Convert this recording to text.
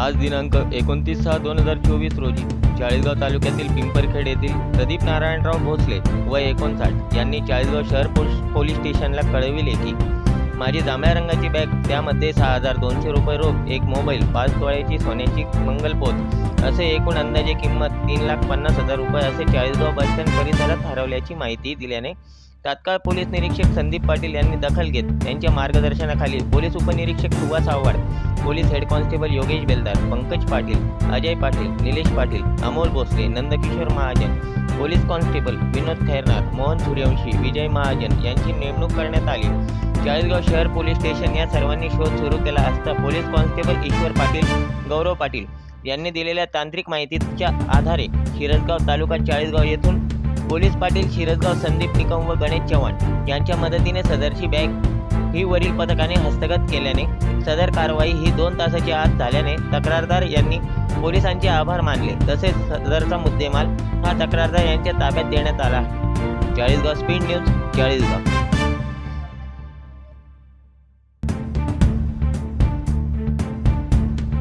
आज दिनांक एकोणतीस सहा दोन हजार चोवीस रोजी चाळीसगाव तालुक्यातील पिंपरखेड येथील प्रदीप नारायणराव भोसले व एकोणसाठ यांनी चाळीसगाव शहर पोलीस पोलीस स्टेशनला कळविले की माझी जांभळ्या रंगाची बॅग त्यामध्ये सहा हजार दोनशे रुपये रोख एक मोबाईल पाच तोळ्याची सोन्याची मंगलपोत असे एकूण अंदाजे किंमत तीन लाख पन्नास हजार रुपये असे चाळीसगाव बसस्टँड परिसरात हरवल्याची माहिती दिल्याने तात्काळ पोलीस निरीक्षक संदीप पाटील यांनी दखल घेत त्यांच्या मार्गदर्शनाखाली पोलीस उपनिरीक्षक Subhash Awhad police head constable Yogesh Beldar Pankaj Patil Ajay Patil Nilesh Patil Amol Bhosale Nandkishor Mahajan police constable Vinod Khairnar Mohan Suryavanshi Vijay Mahajan यांची नेमणूक करण्यात आली. चाळीसगाव शहर पोलीस स्टेशन या सर्वांनी शोध सुरू केला असता पोलीस कॉन्स्टेबल ईश्वर पाटील गौरव पाटील यांनी दिलेल्या तांत्रिक माहितीच्या आधारे शिरसगाव तालुका चाळीसगाव येथून पोलीस पाटील शिरसगाव संदीप निकम व गणेश चव्हाण यांच्या मदतीने सदरची बॅग ही वरील पथकाने हस्तगत केल्याने सदर कारवाई ही दोन तासाच्या आत झाल्याने तक्रारदार यांनी पोलिसांचे आभार मानले. तसेच सदरचा मुद्देमाल हा तक्रारदार यांच्या ताब्यात देण्यात आला. Chalisgaon speed news Chalisgaon.